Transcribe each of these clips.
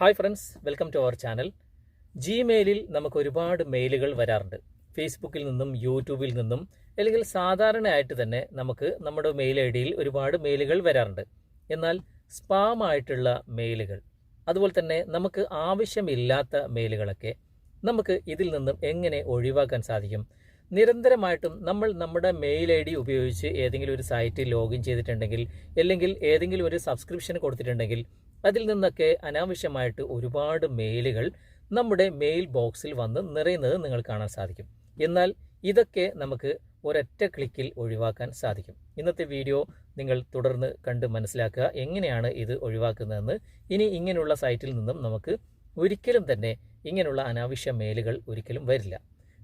Hi friends welcome to our channel. ജിമെയിലിൽ നമുക്ക് ഒരുപാട് മെയിലുകൾ വരാറുണ്ട്. ഫേസ്ബുക്കിൽ നിന്നും യൂട്യൂബിൽ നിന്നും അല്ലെങ്കിൽ സാധാരണയായിട്ട് തന്നെ നമുക്ക് നമ്മുടെ മെയിൽ ഐ ഡിയിൽ ഒരുപാട് മെയിലുകൾ വരാറുണ്ട്. എന്നാൽ സ്പാം ആയിട്ടുള്ള മെയിലുകൾ അതുപോലെ തന്നെ നമുക്ക് ആവശ്യമില്ലാത്ത മെയിലുകളൊക്കെ നമുക്ക് ഇതിൽ നിന്നും എങ്ങനെ ഒഴിവാക്കാൻ സാധിക്കും? നിരന്തരമായിട്ടും നമ്മൾ നമ്മുടെ മെയിൽ ഐ ഡി ഉപയോഗിച്ച് ഏതെങ്കിലും ഒരു സൈറ്റിൽ ലോഗിൻ ചെയ്തിട്ടുണ്ടെങ്കിൽ അല്ലെങ്കിൽ ഏതെങ്കിലും ഒരു സബ്സ്ക്രിപ്ഷൻ കൊടുത്തിട്ടുണ്ടെങ്കിൽ അതിൽ നിന്നൊക്കെ അനാവശ്യമായിട്ട് ഒരുപാട് മെയിലുകൾ നമ്മുടെ മെയിൽ ബോക്സിൽ വന്ന് നിറയുന്നത് നിങ്ങൾ കാണാൻ സാധിക്കും. എന്നാൽ ഇതൊക്കെ നമുക്ക് ഒരൊറ്റ ക്ലിക്കിൽ ഒഴിവാക്കാൻ സാധിക്കും. ഇന്നത്തെ വീഡിയോ നിങ്ങൾ തുടർന്ന് കണ്ട് മനസ്സിലാക്കുക എങ്ങനെയാണ് ഇത് ഒഴിവാക്കുന്നതെന്ന്. ഇനി ഇങ്ങനെയുള്ള സൈറ്റിൽ നിന്നും നമുക്ക് ഒരിക്കലും തന്നെ ഇങ്ങനെയുള്ള അനാവശ്യ മെയിലുകൾ ഒരിക്കലും വരില്ല.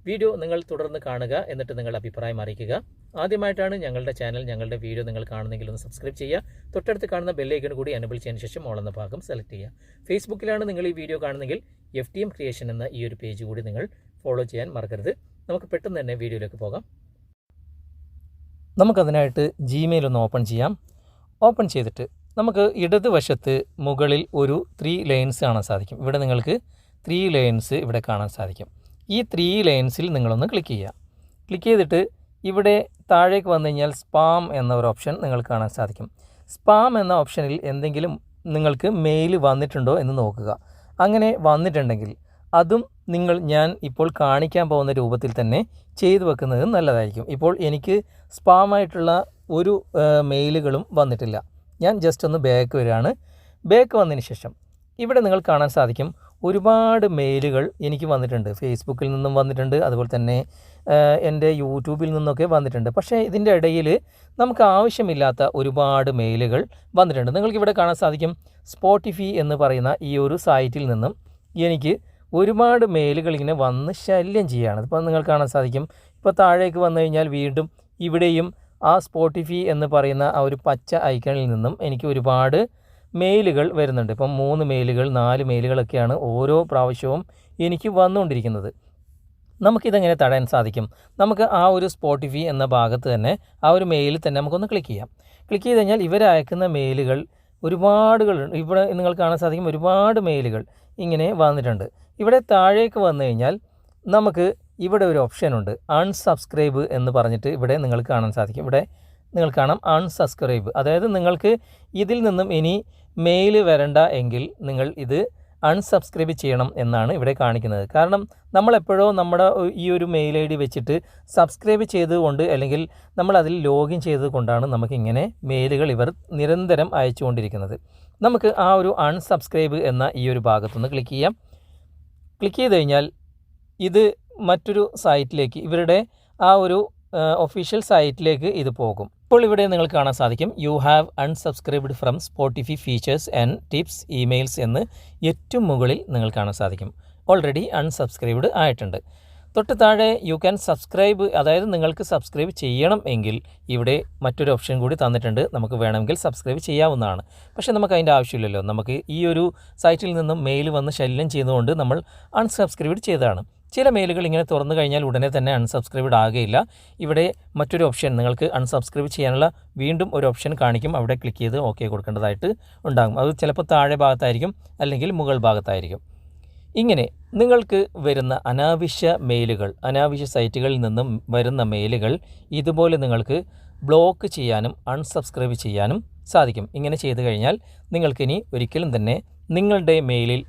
വീഡിയോ നിങ്ങൾ തുടർന്ന് കാണുക എന്നിട്ട് നിങ്ങളുടെ അഭിപ്രായം അറിയിക്കുക. ആദ്യമായിട്ടാണ് ഞങ്ങളുടെ ചാനൽ ഞങ്ങളുടെ വീഡിയോ നിങ്ങൾ കാണുന്നെങ്കിൽ ഒന്ന് സബ്സ്ക്രൈബ് ചെയ്യുക. തൊട്ടടുത്ത് കാണുന്ന ബെല്ലൈക്കൺ കൂടി എനബിൾ ചെയ്യുന്ന ശേഷം ഓളെന്ന ഭാഗം സെലക്ട് ചെയ്യുക. ഫേസ്ബുക്കിലാണ് നിങ്ങൾ ഈ വീഡിയോ കാണുന്നെങ്കിൽ എഫ് ടി എം ക്രിയേഷൻ എന്ന ഈ ഒരു പേജ് കൂടി നിങ്ങൾ ഫോളോ ചെയ്യാൻ മറക്കരുത്. നമുക്ക് പെട്ടെന്ന് തന്നെ വീഡിയോയിലേക്ക് പോകാം. നമുക്കതിനായിട്ട് ജിമെയിൽ ഒന്ന് ഓപ്പൺ ചെയ്യാം. ഓപ്പൺ ചെയ്തിട്ട് നമുക്ക് ഇടതുവശത്ത് മുകളിൽ ഒരു ത്രീ ലൈൻസ് കാണാൻ സാധിക്കും. ഇവിടെ നിങ്ങൾക്ക് ത്രീ ലൈൻസ് ഇവിടെ കാണാൻ സാധിക്കും. ഈ ത്രീ ലൈൻസിൽ നിങ്ങളൊന്ന് ക്ലിക്ക് ചെയ്യുക. ക്ലിക്ക് ചെയ്തിട്ട് ഇവിടെ താഴേക്ക് വന്നു കഴിഞ്ഞാൽ സ്പാം എന്ന ഒരു ഓപ്ഷൻ നിങ്ങൾക്ക് കാണാൻ സാധിക്കും. സ്പാം എന്ന ഓപ്ഷനിൽ എന്തെങ്കിലും നിങ്ങൾക്ക് മെയിൽ വന്നിട്ടുണ്ടോ എന്ന് നോക്കുക. അങ്ങനെ വന്നിട്ടുണ്ടെങ്കിൽ അതും നിങ്ങൾ ഞാൻ ഇപ്പോൾ കാണിക്കാൻ പോകുന്ന രൂപത്തിൽ തന്നെ ചെയ്തു വെക്കുന്നത് നല്ലതായിരിക്കും. ഇപ്പോൾ എനിക്ക് സ്പാമായിട്ടുള്ള ഒരു മെയിലുകളും വന്നിട്ടില്ല. ഞാൻ ജസ്റ്റ് ഒന്ന് ബാക്ക് വരികയാണ്. ബാക്ക് വന്നതിന് ശേഷം ഇവിടെ നിങ്ങൾ കാണാൻ സാധിക്കും ഒരുപാട് മെയിലുകൾ എനിക്ക് വന്നിട്ടുണ്ട്. ഫേസ്ബുക്കിൽ നിന്നും വന്നിട്ടുണ്ട്. അതുപോലെ തന്നെ എന്റെ യൂട്യൂബിൽ നിന്നൊക്കെ വന്നിട്ടുണ്ട്. പക്ഷേ ഇതിന്റെ ഇടയിൽ നമുക്ക് ആവശ്യമില്ലാത്ത ഒരുപാട് മെയിലുകൾ വന്നിട്ടുണ്ട്. നിങ്ങൾക്ക് ഇവിടെ കാണാൻ സാധിക്കും. സ്പോട്ടിഫി എന്ന് പറയുന്ന ഈ ഒരു സൈറ്റിൽ നിന്നും എനിക്ക് ഒരുപാട് മെയിലുകൾ ഇങ്ങനെ വന്ന് ശല്യം ചെയ്യുകയാണ്. ഇപ്പോൾ നിങ്ങൾ കാണാൻ സാധിക്കും. ഇപ്പോൾ താഴേക്ക് വന്നു കഴിഞ്ഞാൽ വീണ്ടും ഇവിടെയും ആ സ്പോട്ടിഫി എന്ന് പറയുന്ന ആ ഒരു പച്ച ഐക്കണിൽ നിന്നും എനിക്ക് ഒരുപാട് മെയിലുകൾ വരുന്നുണ്ട്. ഇപ്പം മൂന്ന് മെയിലുകൾ നാല് മെയിലുകളൊക്കെയാണ് ഓരോ പ്രാവശ്യവും എനിക്ക് വന്നുകൊണ്ടിരിക്കുന്നത്. നമുക്കിതെങ്ങനെ തടയാൻ സാധിക്കും? നമുക്ക് ആ ഒരു സ്പോട്ടിഫി എന്ന ഭാഗത്ത് തന്നെ ആ ഒരു മെയിലിൽ തന്നെ നമുക്കൊന്ന് ക്ലിക്ക് ചെയ്യാം. ക്ലിക്ക് ചെയ്ത് കഴിഞ്ഞാൽ ഇവരയക്കുന്ന മെയിലുകൾ ഒരുപാടുകൾ ഇവിടെ നിങ്ങൾ കാണാൻ സാധിക്കും ഒരുപാട് മെയിലുകൾ ഇങ്ങനെ വന്നിട്ടുണ്ട്. ഇവിടെ താഴേക്ക് വന്നു കഴിഞ്ഞാൽ നമുക്ക് ഇവിടെ ഒരു ഓപ്ഷനുണ്ട് അൺസബ്സ്ക്രൈബ് എന്ന് പറഞ്ഞിട്ട് ഇവിടെ നിങ്ങൾക്ക് കാണാൻ സാധിക്കും. ഇവിടെ നിങ്ങൾ കാണാം അൺസബ്സ്ക്രൈബ് അതായത് നിങ്ങൾക്ക് ഇതിൽ നിന്നും ഇനി മെയിൽ വരണ്ട എങ്കിൽ നിങ്ങൾ ഇത് അൺസബ്സ്ക്രൈബ് ചെയ്യണം എന്നാണ് ഇവിടെ കാണിക്കുന്നത്. കാരണം നമ്മളെപ്പോഴോ നമ്മുടെ ഈ ഒരു മെയിൽ ഐ ഡി വെച്ചിട്ട് സബ്സ്ക്രൈബ് ചെയ്തുകൊണ്ട് അല്ലെങ്കിൽ നമ്മൾ അതിൽ ലോഗിൻ ചെയ്തുകൊണ്ടാണ് നമുക്കിങ്ങനെ മെയിലുകൾ ഇവർ നിരന്തരം അയച്ചുകൊണ്ടിരിക്കുന്നത്. നമുക്ക് ആ ഒരു അൺസബ്സ്ക്രൈബ് എന്ന ഈ ഒരു ഭാഗത്തുനിന്ന് ക്ലിക്ക് ചെയ്യാം. ക്ലിക്ക് ചെയ്ത് കഴിഞ്ഞാൽ ഇത് മറ്റൊരു സൈറ്റിലേക്ക് ഇവരുടെ ആ ഒരു ഒഫീഷ്യൽ സൈറ്റിലേക്ക് ഇത് പോകും. ഇപ്പോൾ ഇവിടെ നിങ്ങൾ കാണാൻ സാധിക്കും you have unsubscribed from Spotify features and tips emails എന്ന് ഏറ്റവും മുകളിൽ നിങ്ങൾ കാണാൻ സാധിക്കും. ഓൾറെഡി അൺസബ്സ്ക്രൈബ്ഡ് ആയിട്ടുണ്ട്. തൊട്ട് താഴെ യു ക്യാൻ സബ്സ്ക്രൈബ് അതായത് നിങ്ങൾക്ക് സബ്സ്ക്രൈബ് ചെയ്യണം എങ്കിൽ ഇവിടെ മറ്റൊരു ഓപ്ഷൻ കൂടി തന്നിട്ടുണ്ട് നമുക്ക് വേണമെങ്കിൽ സബ്സ്ക്രൈബ് ചെയ്യാവുന്നതാണ്. പക്ഷേ നമുക്ക് അതിന്റെ ആവശ്യമില്ലല്ലോ. നമുക്ക് ഈ ഒരു സൈറ്റിൽ നിന്നും മെയിൽ വന്ന് ശല്യം ചെയ്യുന്നതുകൊണ്ട് നമ്മൾ അൺസബ്സ്ക്രൈബ് ചെയ്തതാണ്. ചില മെയിലുകൾ ഇങ്ങനെ തുറന്നു കഴിഞ്ഞാൽ ഉടനെ തന്നെ അൺസബ്സ്ക്രൈബ്ഡ് ആകുകയില്ല ഇവിടെ മറ്റൊരു ഓപ്ഷൻ നിങ്ങൾക്ക് അൺസബ്സ്ക്രൈബ് ചെയ്യാനുള്ള വീണ്ടും ഒരു ഓപ്ഷൻ കാണിക്കും. അവിടെ ക്ലിക്ക് ചെയ്ത് ഓക്കെ കൊടുക്കേണ്ടതായിട്ട് ഉണ്ടാകും. അത് ചിലപ്പോൾ താഴെ ഭാഗത്തായിരിക്കും അല്ലെങ്കിൽ മുകൾ ഭാഗത്തായിരിക്കും. ഇങ്ങനെ നിങ്ങൾക്ക് വരുന്ന അനാവശ്യ മെയിലുകൾ അനാവശ്യ സൈറ്റുകളിൽ നിന്നും വരുന്ന മെയിലുകൾ ഇതുപോലെ നിങ്ങൾക്ക് ബ്ലോക്ക് ചെയ്യാനും അൺസബ്സ്ക്രൈബ് ചെയ്യാനും സാധിക്കും. ഇങ്ങനെ ചെയ്തു കഴിഞ്ഞാൽ നിങ്ങൾക്കിനി ഒരിക്കലും തന്നെ നിങ്ങളുടെ മെയിലിൽ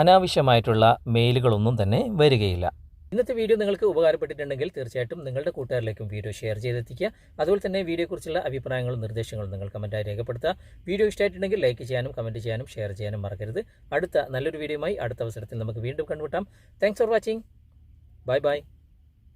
അനാവശ്യമായിട്ടുള്ള മെയിലുകളൊന്നും തന്നെ വരികയില്ല. ഇന്നത്തെ വീഡിയോ നിങ്ങൾക്ക് ഉപകാരപ്പെട്ടിട്ടുണ്ടെങ്കിൽ തീർച്ചയായിട്ടും നിങ്ങളുടെ കൂട്ടുകാരിലേക്കും വീഡിയോ ഷെയർ ചെയ്തെത്തിക്കുക. അതുപോലെ തന്നെ വീഡിയോയെക്കുറിച്ചുള്ള അഭിപ്രായങ്ങളും നിർദ്ദേശങ്ങളും നിങ്ങൾ കമന്റായി രേഖപ്പെടുത്തുക. വീഡിയോ ഇഷ്ടമായിട്ടുണ്ടെങ്കിൽ ലൈക്ക് ചെയ്യാനും കമന്റ് ചെയ്യാനും ഷെയർ ചെയ്യാനും മറക്കരുത്. അടുത്ത നല്ലൊരു വീഡിയോയുമായി അടുത്ത അവസരത്തിൽ നമുക്ക് വീണ്ടും കണ്ടുമുട്ടാം. Thanks for watching bye bye